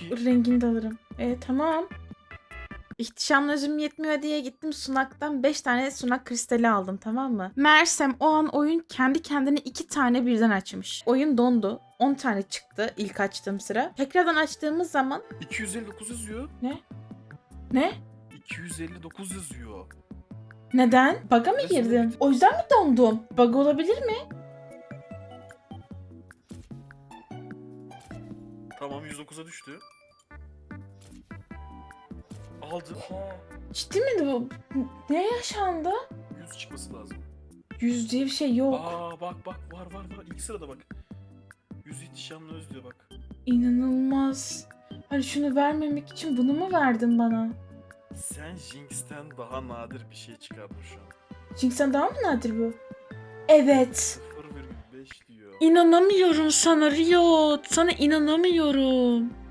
Rengini de alırım. E tamam. İhtişamlı özüm yetmiyor diye gittim sunaktan 5 tane sunak kristali aldım tamam mı? Meğersem o an oyun kendi kendine 2 tane birden açmış. Oyun dondu. 10 tane çıktı ilk açtığım sıra. Tekrardan açtığımız zaman 259 yazıyor. ne? 259 yazıyor. Neden? Bug'a mı girdim? O yüzden mi dondum? Bug olabilir mi? Tamam 109'a düştü. Aldım. Ciddi mi bu? Ne yaşandı? 100 çıkması lazım. Yüz diye bir şey yok. Aa bak bak var var var. İlk sırada bak. 100 ihtişamlı öz diyor bak. İnanılmaz. Hani şunu vermemek için bunu mu verdin bana? Sen Jinx'ten daha nadir bir şey çıkardın şu an. Jinx'ten daha mı nadir bu? Evet. 0,5 diyor. İnanamıyorum sana Riot. Sana inanamıyorum.